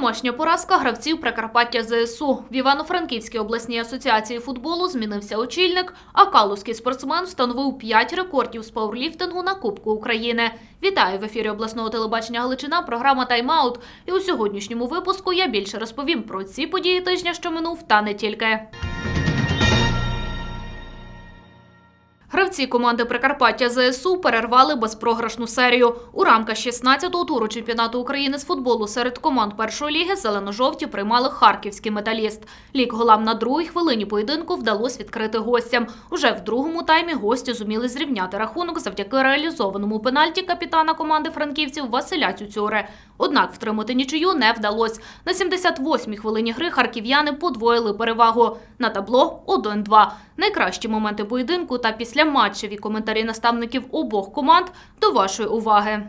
Домашня поразка гравців Прикарпаття ЗСУ. В Івано-Франківській обласній асоціації футболу змінився очільник, а калузький спортсмен встановив 5 рекордів з пауерліфтингу на Кубку України. Вітаю в ефірі обласного телебачення Галичина, програма «Тайм-аут». І у сьогоднішньому випуску я більше розповім про ці події тижня, що минув, та не тільки. Гравці команди Прикарпаття ЗСУ перервали безпрограшну серію. У рамках 16-го туру чемпіонату України з футболу серед команд першої ліги зелено-жовті приймали харківський металіст. Лік голам на другій хвилині поєдинку вдалося відкрити гостям. Уже в другому таймі гості зуміли зрівняти рахунок завдяки реалізованому пенальті капітана команди франківців Василя Цюцюри. Однак втримати нічию не вдалося. На 78-й хвилині гри харків'яни подвоїли перевагу. На табло 1-2. Найкращі моменти поєдинку та після матчеві коментарі наставників обох команд до вашої уваги.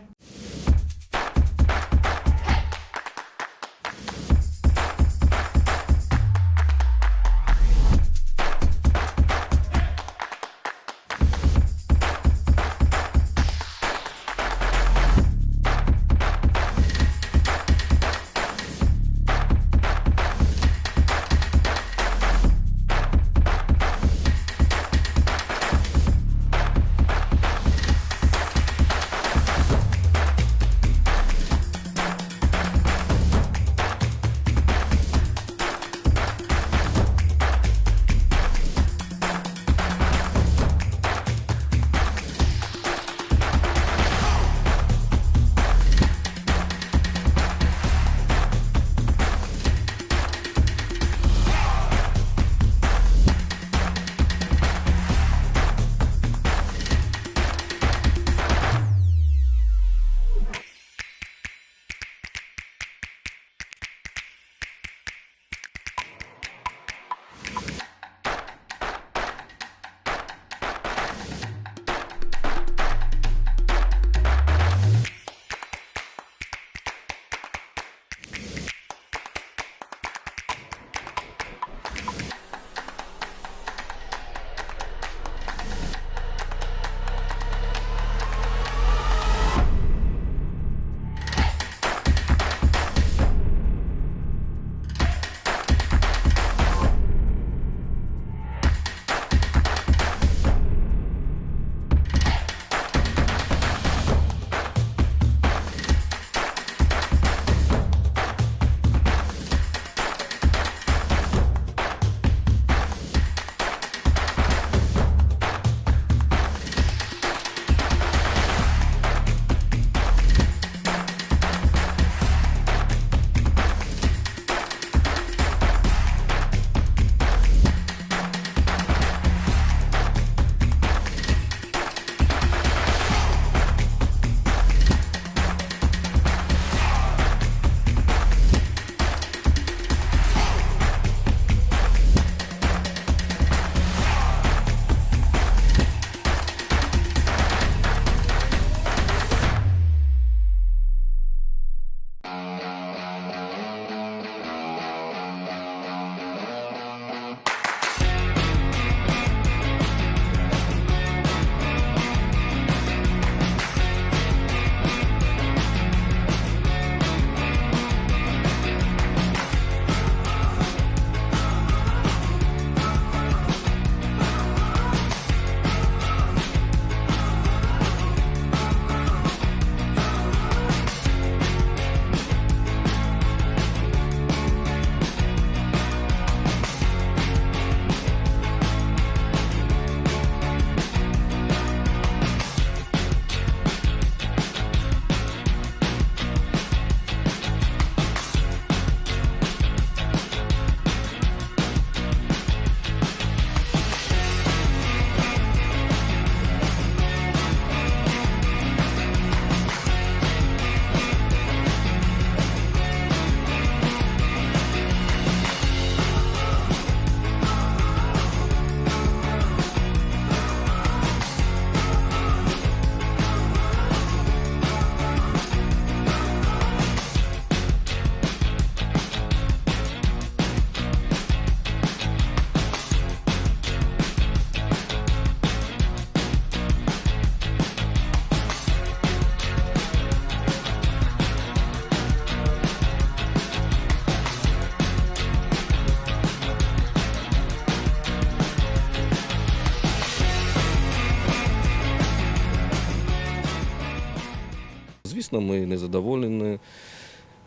Звісно, ми не задоволені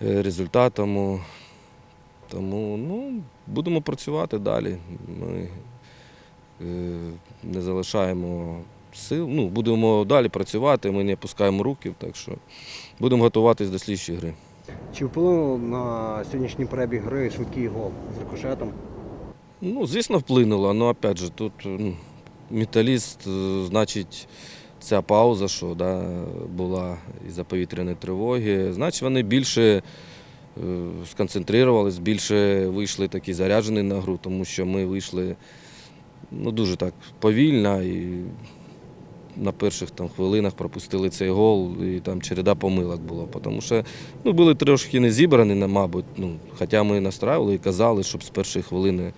е, результатами. Тому ну, будемо працювати далі. Ми е, не залишаємо сил. Ну, будемо далі працювати, ми не опускаємо руки, так що будемо готуватись до слідчої гри. Чи вплинув на сьогоднішній перебіг гри швидкий гол з рикошетом? Ну, звісно, вплинуло, але опять же, тут ну, металіст, е, значить, ця пауза, що да, була із-за повітряної тривоги, значить, вони більше е, сконцентрувалися, більше вийшли такі заряджені на гру, тому що ми вийшли ну, дуже так повільно і на перших там, хвилинах пропустили цей гол, і там череда помилок було. Тому що ну, були трошки не зібрані, мабуть. Ну, хоча ми настраювали і казали, щоб з першої хвилини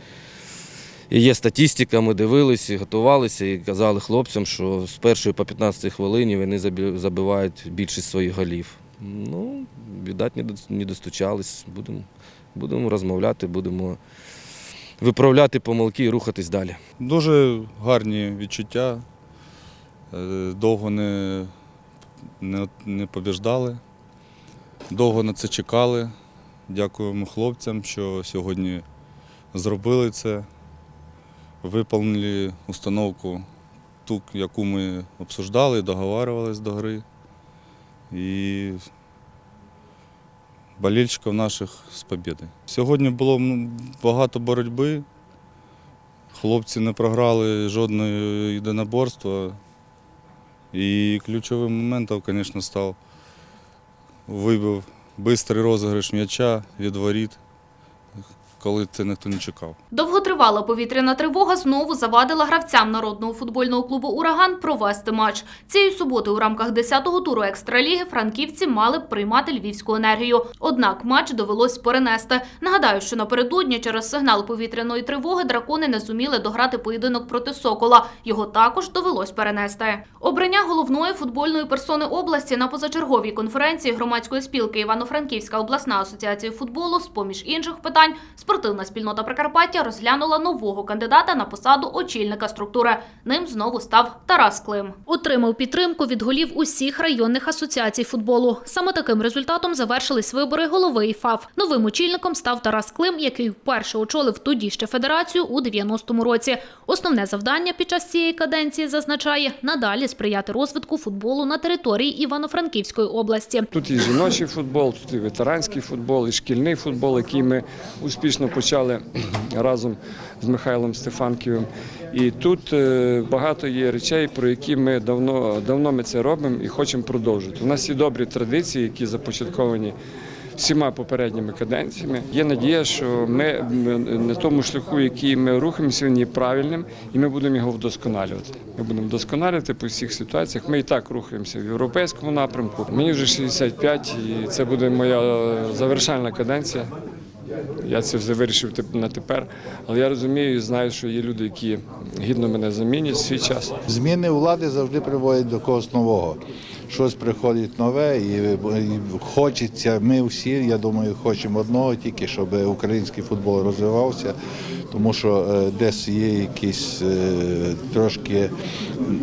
є статистика, ми дивилися, готувалися і казали хлопцям, що з першої по 15 хвилині вони забивають більшість своїх голів. Ну, віддать, не достучались. Будемо, будемо розмовляти, будемо виправляти помилки і рухатись далі. Дуже гарні відчуття. Е, Довго не, не, не побіждали, довго на це чекали. Дякуємо хлопцям, що сьогодні зробили це, виповнили установку, ту, яку ми обсуждали, договарювалися до гри. І болельщиків наших з побіди. Сьогодні було багато боротьби. Хлопці не програли жодного єдиноборства. І ключовим моментом, звісно, став вибив швидкий розіграш м'яча від воріт, коли це ніхто не чекав. Довготривала повітряна тривога знову завадила гравцям народного футбольного клубу Ураган провести матч. Цієї суботи у рамках 10-го туру екстраліги франківці мали б приймати львівську енергію. Однак матч довелось перенести. Нагадаю, що напередодні через сигнал повітряної тривоги дракони не зуміли дограти поєдинок проти Сокола. Його також довелось перенести. Обрання головної футбольної персони області на позачерговій конференції громадської спілки Івано-Франківська обласна асоціація футболу з поміж інших питань спортивна спільнота Прикарпаття розглянула нового кандидата на посаду очільника структури. Ним знову став Тарас Клим. Отримав підтримку від голів усіх районних асоціацій футболу. Саме таким результатом завершились вибори голови ІФАФ. Новим очільником став Тарас Клим, який вперше очолив тоді ще федерацію у 90-му році. Основне завдання під час цієї каденції зазначає надалі сприяти розвитку футболу на території Івано-Франківської області. Тут і жіночий футбол, тут і ветеранський футбол, і шкільний футбол, який ми успішно почали разом з Михайлом Стефанківим. І тут е, багато є речей, про які ми давно, давно ми це робимо і хочемо продовжити. У нас є добрі традиції, які започатковані. Всіма попередніми каденціями є надія, що ми на тому шляху, який ми рухаємося, він є правильним, і ми будемо його вдосконалювати. Ми будемо вдосконалювати по всіх ситуаціях. Ми і так рухаємося в європейському напрямку. Мені вже 65, і це буде моя завершальна каденція. Я це вже вирішив на тепер. Але я розумію і знаю, що є люди, які гідно мене замінять свій час. Зміни влади завжди приводять до когось нового. Щось приходить нове, і, і хочеться. Ми всі, я думаю, хочемо одного, тільки щоб український футбол розвивався, тому що е, десь є якісь е, трошки,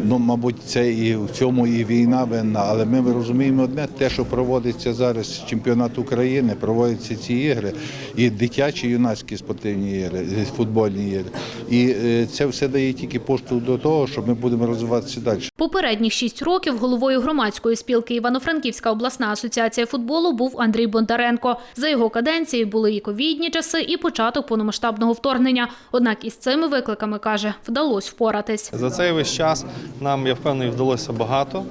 ну мабуть, це і в цьому і війна винна, але ми розуміємо одне, те, що проводиться зараз чемпіонат України, проводяться ці ігри, і дитячі, юнацькі спортивні ігри, е, футбольні ігри. І е, це все дає тільки поштовх до того, що ми будемо розвиватися далі. Попередні шість років головою громадської спілки Івано-Франківська обласна асоціація футболу був Андрій Бондаренко. За його каденції були і ковідні часи, і початок повномасштабного вторгнення. Однак із цими викликами каже, вдалося впоратись. За цей весь час нам, я впевнений, вдалося багато.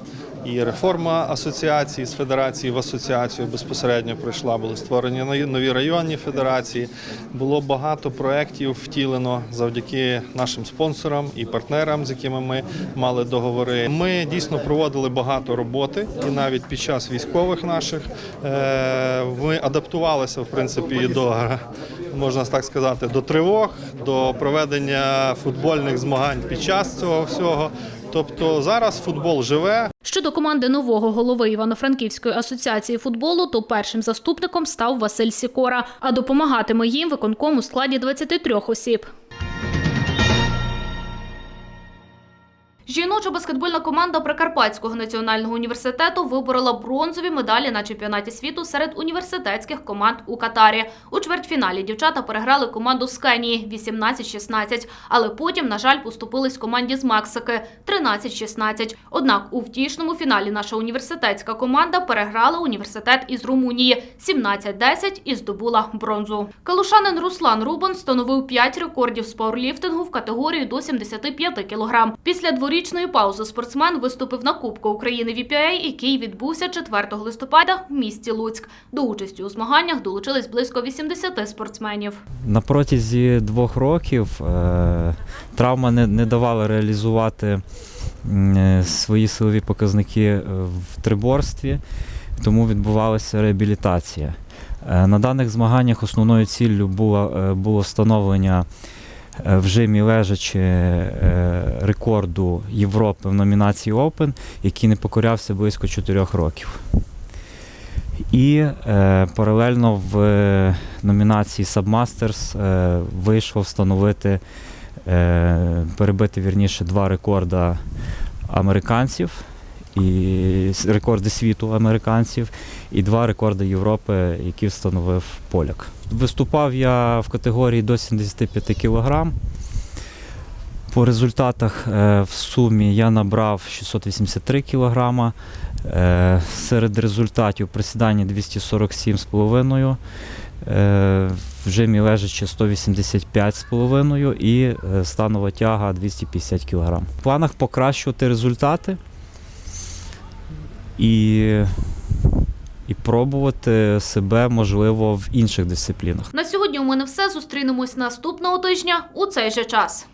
І реформа асоціації з федерації в асоціацію безпосередньо пройшла. Були створені нові- районні федерації. Було багато проєктів втілено завдяки нашим спонсорам і партнерам, з якими ми мали договори. Ми дійсно проводили багато роботи, і навіть під час військових наших е, ми адаптувалися в принципі до можна так сказати, до тривог, до проведення футбольних змагань під час цього всього. Тобто зараз футбол живе, Щодо команди нового голови Івано-Франківської асоціації футболу, то першим заступником став Василь Сікора, а допомагатиме їм виконком у складі 23 осіб. Жіноча баскетбольна команда Прикарпатського національного університету виборола бронзові медалі на чемпіонаті світу серед університетських команд у Катарі. У чвертьфіналі дівчата переграли команду з Кенії 18-16, але потім, на жаль, поступились команді з Мексики 13-16. Однак у втішному фіналі наша університетська команда переграла університет із Румунії 17-10 і здобула бронзу. Калушанин Руслан Рубан встановив 5 рекордів з пауерліфтингу в категорії до 75 кг. Після дворічної паузи спортсмен виступив на Кубку України VPA, який відбувся 4 листопада в місті Луцьк. До участі у змаганнях долучились близько 80 спортсменів. На протязі двох років е, травма не, давала реалізувати е, свої силові показники е, в триборстві, тому відбувалася реабілітація. На даних змаганнях основною ціллю було, було встановлення в жимі лежачи е, рекорду Європи в номінації Open, який не покорявся близько 4 років. І е, паралельно в е, номінації Submasters е, вийшло встановити, е, перебити вірніше два рекорда американців, і рекорди світу американців, і два рекорди Європи, які встановив поляк. Виступав я в категорії до 75 кг. По результатах е, в сумі я набрав 683 кг. Е, серед результатів присідання 247,5, е, в жимі лежачи 185,5 і станова тяга 250 кг. В планах покращувати результати і, і пробувати себе, можливо, в інших дисциплінах. На сьогодні у мене все. Зустрінемось наступного тижня у цей же час.